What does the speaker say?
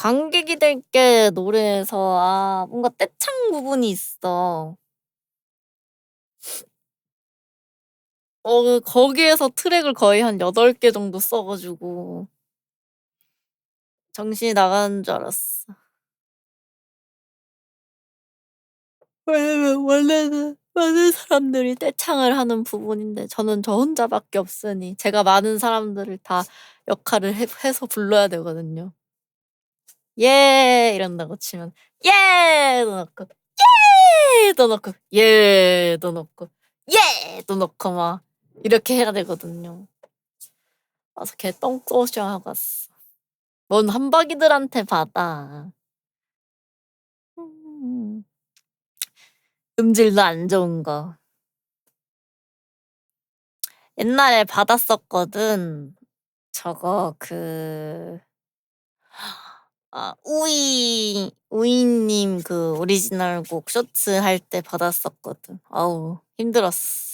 관객이 될게 노래에서 아 뭔가 떼창 부분이 있어. 어 거기에서 트랙을 거의 한 8개 정도 써 가지고 정신이 나가는 줄 알았어. 왜냐면 원래는 많은 사람들이 떼창을 하는 부분인데 저는 저 혼자밖에 없으니 제가 많은 사람들을 다 역할을 해 해서 불러야 되거든요. " 예." 이런다고 치면 "예." 도 넣고 "예." 도 넣고 "예." 도 넣고 "예." 도 넣고 막 이렇게 해야 되거든요. 그래서 걔 똥꼬쇼 하고 왔어. "뭔 한박이들한테 받아." 음. 음질도 안 좋은 거. 옛날에 받았었거든. 저거 그 아 우이 우이님 그 오리지널 곡 쇼츠 할 때 받았었거든. 아우 힘들었어.